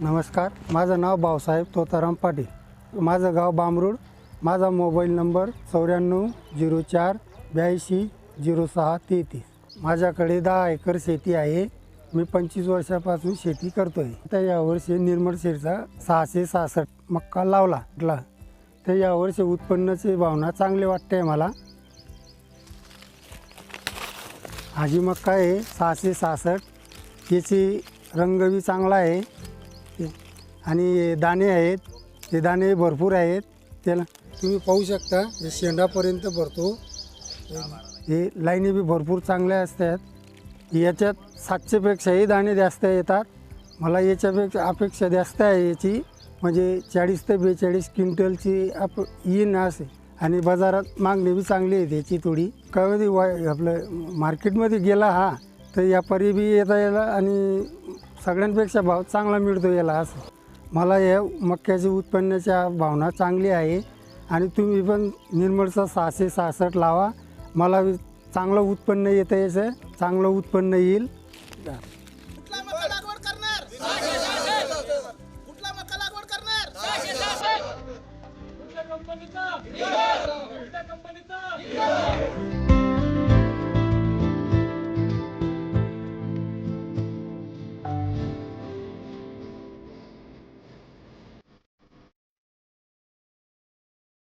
नमस्कार माझं नाव भाऊसाहेब तोताराम पाटील. माझं गाव बामरूड माझा मोबाईल नंबर चौऱ्याण्णव झिरो चार ब्याऐंशी झिरो सहा तेहतीस. माझ्याकडे दहा एकर शेती आहे. मी पंचवीस वर्षापासून शेती करतोय. तर यावर्षी निर्मळ शेरचा सहाशे सहासष्ट मक्का लावला. तर यावर्षी उत्पन्नाची भावना चांगली वाटते मला. हाजी मक्का आहे सहाशे सहासष्ट. याची रंगबी चांगला आहे. आणि दाणे आहेत ते दाणे भरपूर आहेत. त्याला तुम्ही पाहू शकता हे शेंडापर्यंत भरतो. हे लाईनी बी भरपूर चांगल्या असतात. याच्यात सातशेपेक्षाही दाणे जास्त येतात. मला याच्यापेक्षा अपेक्षा जास्त आहे याची. म्हणजे चाळीस ते बेचाळीस क्विंटलची आप येईन असे. आणि बाजारात मागणी बी चांगली आहे त्याची थोडी. कधी वाय आपलं मार्केटमध्ये गेला हा तर व्यापारी बी येता याला आणि सगळ्यांपेक्षा भाव चांगला मिळतो याला असं. मला या मक्याच्या उत्पन्नाच्या भावना चांगली आहे आणि तुम्ही पण निर्मळचा सहाशे सहासष्ट लावा. मला चांगलं उत्पन्न येतं याचं चांगलं उत्पन्न येईल. ಕಂಬಲಿತ ಕಂಬಲಿತ